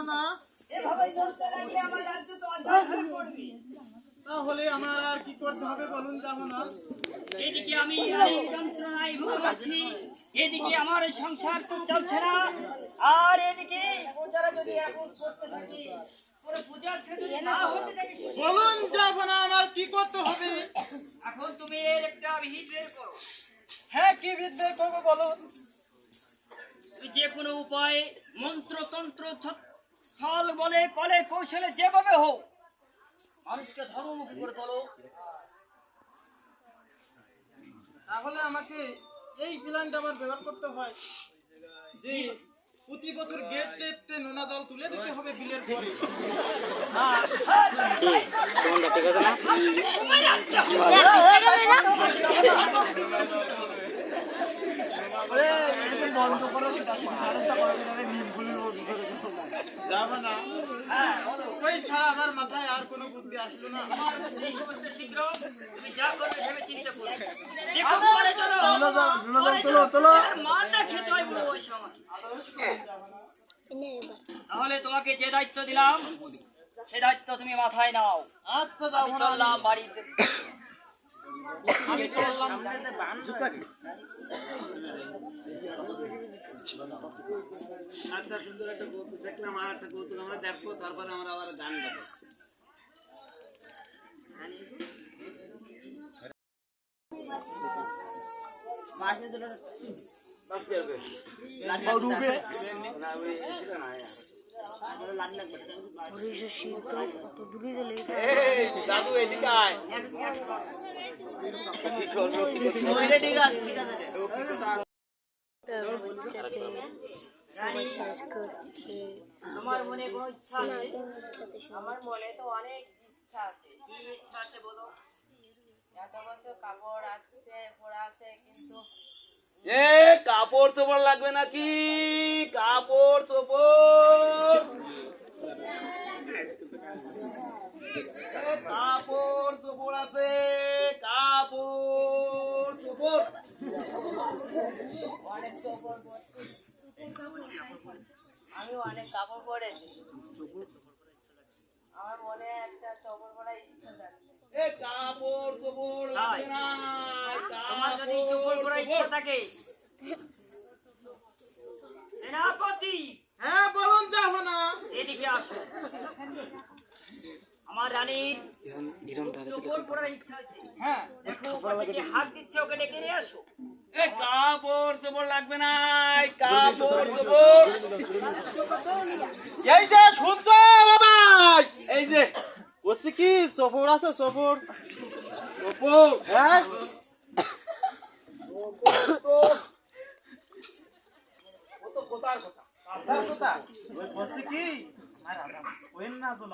জাহাপনা এভাবেই চলতে থাকলে আমার রাজ্য তো অধ্যায় হয়ে পড়বে। তাহলে আমার আর কি করতে হবে বলুন জাহাপনা এদিকে আমি যন্ত্রণায় এদিকে আমার সংসার তো চলছে না আর এদিকে পূজারা যদি এখন করতে থাকি পুরো পূজার না হতে দেখি বলুন জাহাপনা আমার কি করতে হবে? এখন তুমি এর একটা বিহিত বের করো। হ্যাঁ কি বিদ্যে করব বলুন? যে কোনো উপায়ে মন্ত্র তন্ত্র ছ- ছল বলে কলে কৌশলে যেভাবে হোক মানুষকে ধর্মমুখী করে তোলো। তাহলে আমাকে এই প্ল্যানটা আমার ব্যবহার করতে হয় যে প্রতি বছর গেট টেটতে নোনা জল তুলে দিতে হবে বিলের ঘরে। যাব না। হ্যাঁ ওই ছাড়া আমার মাথায় আর কোনো বুদ্ধি আসলো না। তাহলে তোমাকে যে দায়িত্ব দিলাম সে দায়িত্ব তুমি মাথায় নাও। আচ্ছা চললাম বাড়িতে। আমি চললাম একটা সুন্দর একটা কৌতুক দেখলাম আর একটা কৌতুক আমরা দেখব তারপরে আমরা আবার গান গাবো এই, দাদু এদিকে আয় ঠিক আছে ঠিক আছে তোমার মনে কোনো ইচ্ছা আছে আমার মনে তো অনেক ইচ্ছা আছে কি ইচ্ছা আছে বলো? এত বছর কাপড় আসছে পড়া আছে কিন্তু এ, কাপড় চোপড় লাগবে নাকি? কাপড় চোপড়। কাপড় চোপড় আছে, কাপড় চোপড়। আমি অনেক কাপড় পরেছি। আমার মনে একটা কাপড় পরার ইচ্ছা যাচ্ছে তোমার যদি চোপড় করার ইচ্ছা থাকে। সেনাপতি! হ্যাঁ বলুন যাব না এদিকে আসো। আমার রানীর চোপড় করার ইচ্ছা আছে। হ্যাঁ। দেখো হাত দিচ্ছে ওকে ডেকে নিয়ে আসো। কাপড় চোপড় লাগবে না কাপড় এই যে শুনছো বাবা এই যে বলছি কি সফর আছে সফর সফর হ্যাঁ ও তো কোথার কথা আপনার কথা ওই বলছি কি আমার রাজা ওই না তো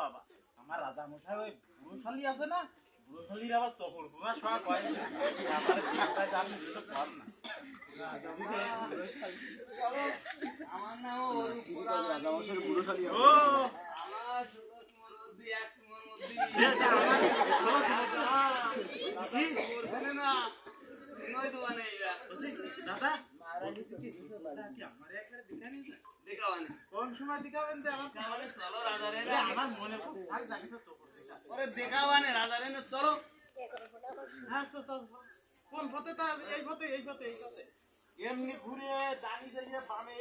আমার রাজা মশাই ওই বুড়ো শালি আছে না? বুড়ো শালির আবার সফর বুড়া সব কয় আমার তো কর না। আমার নাম রাজা বুড়ো শালি ও আমার ষোলো তোমার এক কোন সময় দিকাবেন যে আমার তাহলে চলো রাজা রে আমার খুব থাক জানিস সফর দিকা ওরে দেখা রাজা রে চলো তো তো কোন পথে তা এই পথে এই পথে। এমনি ঘুরে যাইয়ে বামে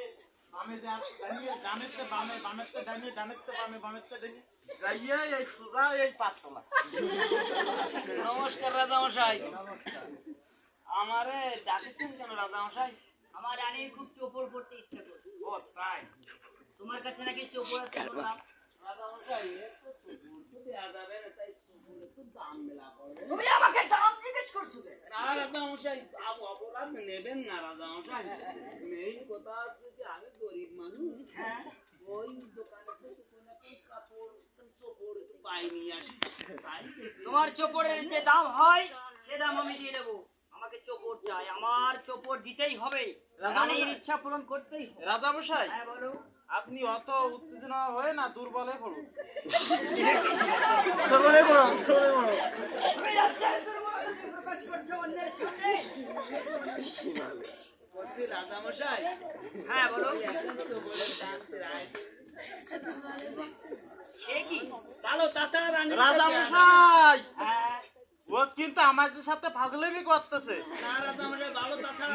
বামে যা ডানিয়ে ডানের বামে বামের ডানিয়ে ডানের বামে বামের ডানিয়ে যাইয়ে এই সোজা এই পাঁচতলা নমস্কার রাজা মশাই আমারে ডাকেছেন কেন রাজা মশাই আমার রানীর খুব চোপড় পড়তে ইচ্ছা করে ও তাই? তোমার কাছে নাকি চোপড় আছে রাজা মশাই এত সুন্দর দেয়া যাবে না, তাই তুমি আমাকে দাম জিজ্ঞেস করছ না রাজা মশাই অপরাধ নেবেন না রাজা মশাই। কথা হচ্ছে যে আমি গরিব মানুষ। হ্যাঁ। ওই দোকানে থেকে কোনো কাপড় চোপড় পাই নিয়ে আসি। তোমার চোপড়ের যে দাম হয় সে দাম আমি দিয়ে দেবো। আমাকে চোপড় চাই। আমার চোপড় দিতেই হবে। রানীর ইচ্ছা পূরণ করতেই রাজা মশাই। হ্যাঁ বলো। আপনি অত উত্তেজনা হয়ে না দুর্বল হয়ে পড়ুন। সামনে বলছি রাজা মশাই হ্যাঁ বলো চোপড়ের দাম প্রায় তাছাড়া রানী রাজা মশাই হ্যাঁ ও কিন্তু আমাদের সাথে ফাজলেমি করতেছে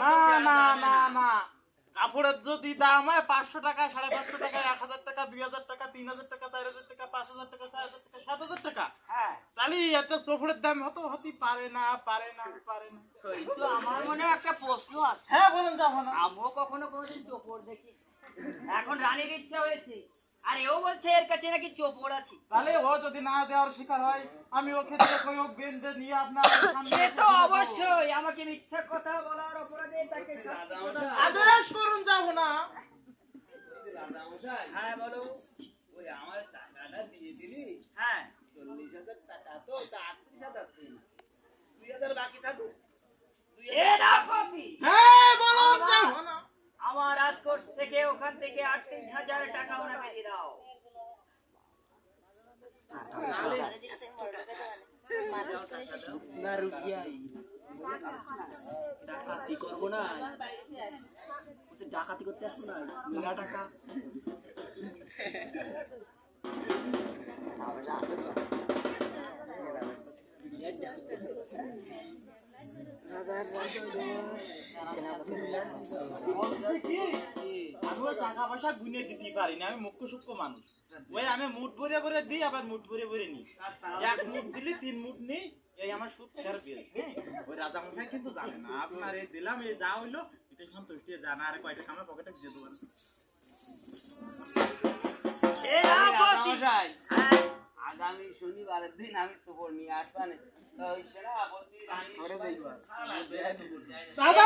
না না না না। কাপড়ের যদি দাম হয় পাঁচশো টাকা সাড়ে পাঁচশো টাকা এক হাজার টাকা দুই হাজার টাকা তিন হাজার টাকা চার হাজার টাকা পাঁচ হাজার টাকা ছয় হাজার টাকা সাত হাজার টাকা। হ্যাঁ। তাহলে একটা চোপড়ের দাম হতো হতে পারে না পারে না পারে না। আমার মনে একটা প্রশ্ন আছে। হ্যাঁ বলুন যাব না আমিও কখনো কোনোদিন চোপড় দেখি। এখন রানীর ইচ্ছা হয়েছে। আর এও বলছে এর কাছে নাকি চোপড় আছে তাহলে ও যদি না দেওয়ার শিকার হয় আমি ওকে দিয়ে বেঁধে নিয়ে আপনার সে তো অবশ্যই আমাকে মিথ্যা কথা বলার অপরাধে তাকে। আদেশ করুন যাব না। হ্যাঁ বলো। ওই আমার টাকাটা দিয়ে দিলি হ্যাঁ। চল্লিশ হাজার টাকা তো ওটা আটত্রিশ হাজার দিন দুই হাজার বাকি থাকুক এ না পাবি হ্যাঁ বলুন যাব না। আমার রাজকোষ থেকে ওখান থেকে আটত্রিশ হাজার টাকা ওনাকে দিয়ে দাও। ডাকাতি করব না ডাকাতি করতে আসব না মেলা টাকা বলছি এক মুঠ দিলি তিন মুঠ নিই এই আমার সুদ ফেরত ওই রাজা মশাই। কিন্তু জানে না আপনার এই দিলাম এই যা হইল এতে সন্তুষ্টি জানা আর কয়টা আমার পকেটে দিয়ে দেবেন আগামী শনিবারের দিন আমি সফর নিয়ে আসবানে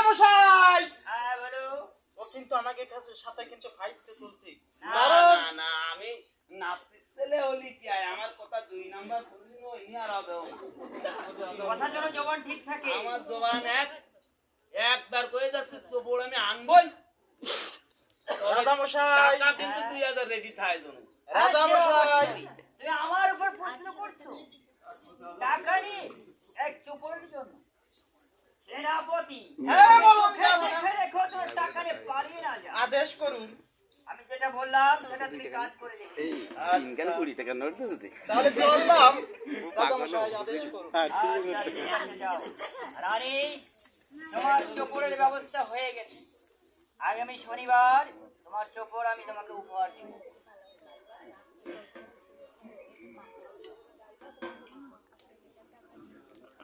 মশাই! হ্যাঁ বলো। ও কিন্তু আমাকে কাছে সাথে কিন্তু ফাইটতে চলছে না না না আমি নাপিত ছেলে হলি কি আর? আমার কথা দুই নাম্বার বললি ওই আর হবে কথা যেন জবান ঠিক থাকে। আমার জবান এক একবার কয়ে যাচ্ছে সফর আমি আনবই। রাজা মশাই! টাকা কিন্তু দুই হাজার রেডি থাকে হ্যাঁ, মশাই অবশ্যই। তুমি আমার উপর প্রশ্ন করছ টাকা নিয়ে এক চুপড়ের জন্য হ্যাঁ, বলুন, যাব না। দেখে রেখো তোমার টাকা নিয়ে পালিয়ে না যা। আদেশ করুন। আমি যেটা বললাম সেটা তুমি কাজ করে দেখো সিঙ্গেল কুড়ি টাকা নোট দিতে তাহলে চললাম। রাজা আদেশ করুন। আচ্ছা। রানী তোমার চোপড়ের ব্যবস্থা হয়ে গেছে। আগামী শনিবার তোমার চোপড় আমি তোমাকে উপহার দিব।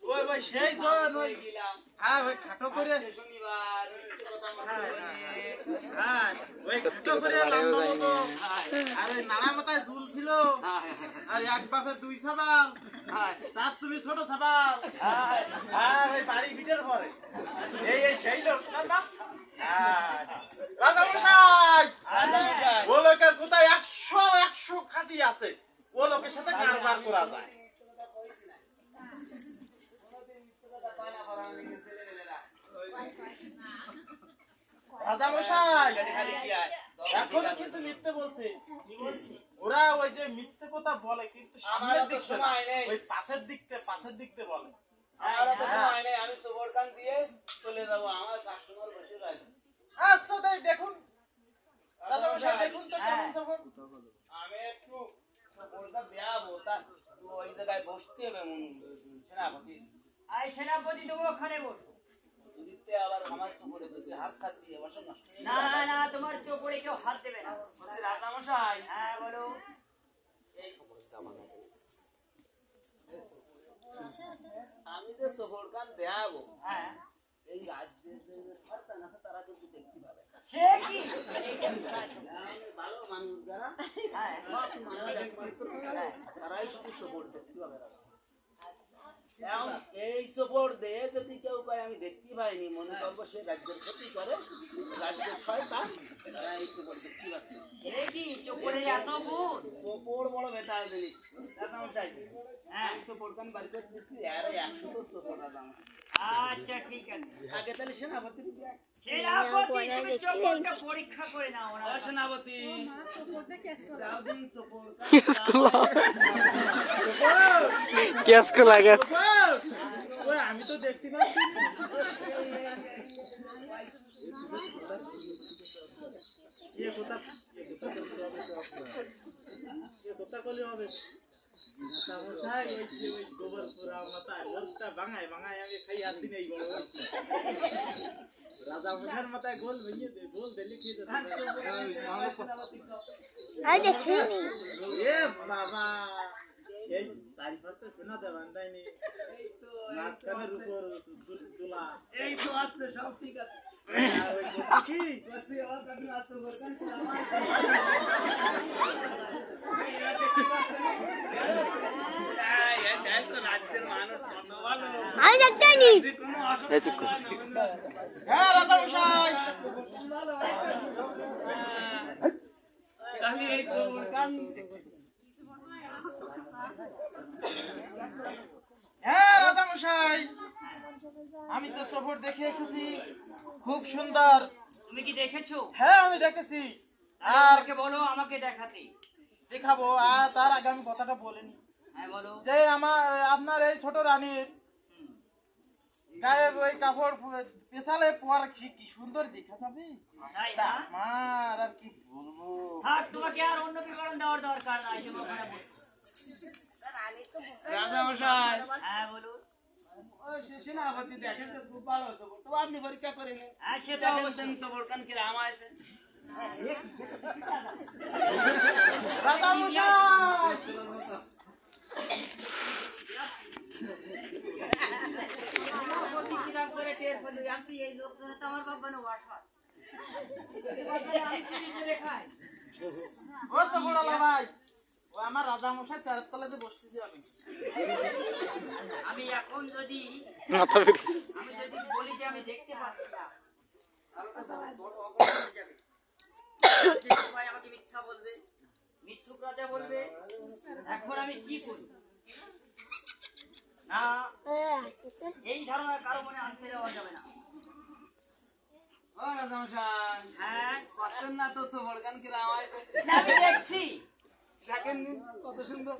ওই ভাই সেই জন হ্যাঁ ওই খাটো করে। শনিবার হ্যাঁ ওই খাটো করে লম্বা মতো। আর ওই নানা মাথায় ঝুল ছিল। আর এক পাশে দুই সাবাল তার তুমি ছোট সাবাল হ্যাঁ ওই বাড়ি ভিটের পরে। এই এই সেই লোক। না না। হ্যাঁ। রাজা মশাই রাজামশাই। ও লোকের কোথায় একশো একশো খাটি আছে। ও লোকের সাথে কারবার করা যায়। রাজা মশাই খালি কি আর। এখনও কিন্তু মিথ্যে বলছে। ওরা ওই যে মিথ্যে কথা বলে কিন্তু সামনের তো দিক থেকে না, সময় নেই। ওই পাশের দিক পাশের দিক বলে। আমার অত সময় নেই আমি সবর খান দিয়ে চলে যাব আমার কাস্টমার বসে রয়েছে। আচ্ছা তাই দেখুন। দেখুন তো কেমন সফর। আমি একটু সবরটা দেয়াবো তা ওই জায়গায় বসতে হবে মন। সেনাপতি। আর সেনাপতি তুমি ওখানে বসো। আবার আমার সবরে যদি হাত খাত দিয়ে বসে না। না তোমার চোপড়ে কেউ হাত দেবে না। যাবে। রাজামশাই। হ্যাঁ বলো। আমি যে সফর খান দেয়াবো হ্যাঁ। এই রাজ্যের যে সরকার আছে তারা কিন্তু দেখতে পাবে। সে কি? ভালো মানুষ যারা হ্যাঁ। একমাত্র। তারাই শুধু সফর দেখতে পাবে। এখন এই সফর দে যদি কেউ পায় আমি দেখতে পাইনি। মনে করব সে রাজ্যের ক্ষতি করে রাজ্যের শয়তান। এই সফর দেখতে পাচ্ছে। গুণ। বড় বেতাল জিনিস। দাদা মশাই হ্যাঁ। আমি কান বাড়ি করে দিচ্ছি আর একশো তো দাদা আমার। আচ্ছা ঠিক আছে। আগে তাহলে সেনাপতি পরীক্ষা করে নাও সেনাপতি। খোলা গেছে আমি তো দেখতে পাচ্ছি কোথা কোথা করলে হবে? রাজা মশার মাথায় গোল ভেঙে দে গোল দিলে খেয়ে এ বাবা এই চারিপাশে শোনা দেবেন তাইনি মাঝখানের উপর দু- দুলা এই তো আছে সব ঠিক আছে। আমি। হয় না। এই তো হ্যাঁ আমি তো চোপড় দেখে এসেছি। খুব সুন্দর। তুমি কি দেখেছ? হ্যাঁ আমি দেখেছি। আর বলো আমাকে দেখাতে। দেখাবো। আর তার আগে আমি কথাটা বলিনি। হ্যাঁ বলো। যে আমার আপনার এই ছোট রানীর গায়ে ওই কাপড় পেশালে পর কি কি সুন্দর দেখা যাবে তাই তা না? আমার আর কি বলব? থাক তোমাকে আর অন্য বিবরণ দেওয়ার দরকার নাই যে ওখানে বসো। রাজা মশাই হ্যাঁ বলুন সেনাপতি দেখেন খুব ভালো তো তো আপনি পরীক্ষা করে নিন। হ্যাঁ সে অবশ্যই। তো। বলকান কি রাম আছে? লোকজনে তো আমার বাবা ওয়াশার ও চোপড়ালা ভাই ও আমার রাজা মশাই চারের তলাতে বসতেছি আমি। আমি এখন যদি মাথা আমি যদি বলি যে আমি দেখতে পাচ্ছি না তাহলে তো সবাই বড় আমাকে মিথ্যা বলবে মিথ্যুক রাজা বলবে এখন আমি কি করি? না এই ধারণা কারও মনে আনতে দেওয়া যাবে না। ও রাজা মশাই হ্যাঁ না তো তো বলকান কি রাম আছে? আমি দেখছি। দেখেন কত সুন্দর।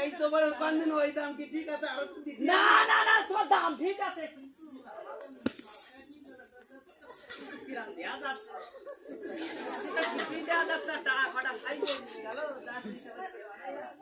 এই তো বড় কান্দিন ওই দাম কি ঠিক আছে? আর না না না সব দাম ঠিক আছে। টাকা খাই গেল,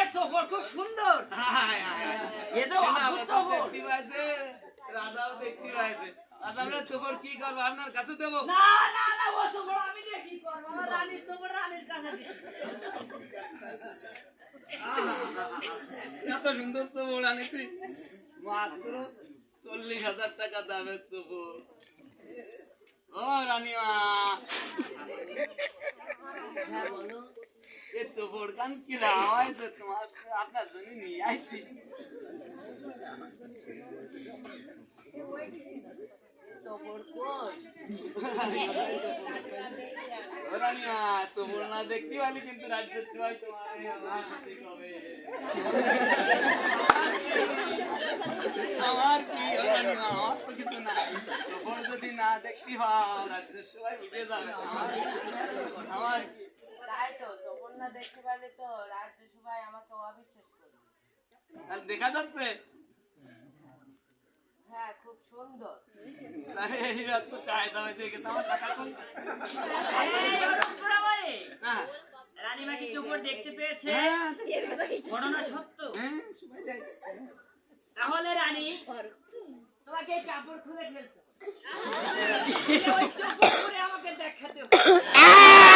এ চোপড় খুব সুন্দর। হায় হায় এ তো। দেখতে পাইছে রাজাও দেখতে পাইছে। আমরা চোপর কি করব? আপনার কাছে দেবো? না না না ও চোপড় আমি দেখি করব? রানীর চোপড় রানীর কাছে এত সুন্দর চোপড় আনেছি। মাত্র চল্লিশ হাজার টাকা দামের চোপড়। ও রানীমা। এ চোপড় কান কিরা হয়েছে তোমার আপনার জন্য নিয়ে আইছি। দেখতে পারি কিন্তু রাজ্যের আমার কি? আমার তো না চোপড় যদি না দেখতে পাও রাজ্যের সবাই বুঝে যাবে আমার কি? তাই তো তখন না দেখতে পারলে তো রাজ্য সবাই আমাকে অবিশ্বাস করবে দেখা যাচ্ছে হ্যাঁ খুব সুন্দর। রানীমা দেখতে পেয়েছে। হ্যাঁ ঘটনা সত্য। হ্যাঁ তাহলে রানী তোমাকে কাপড় খুলে ফেলতে আমাকে দেখাতে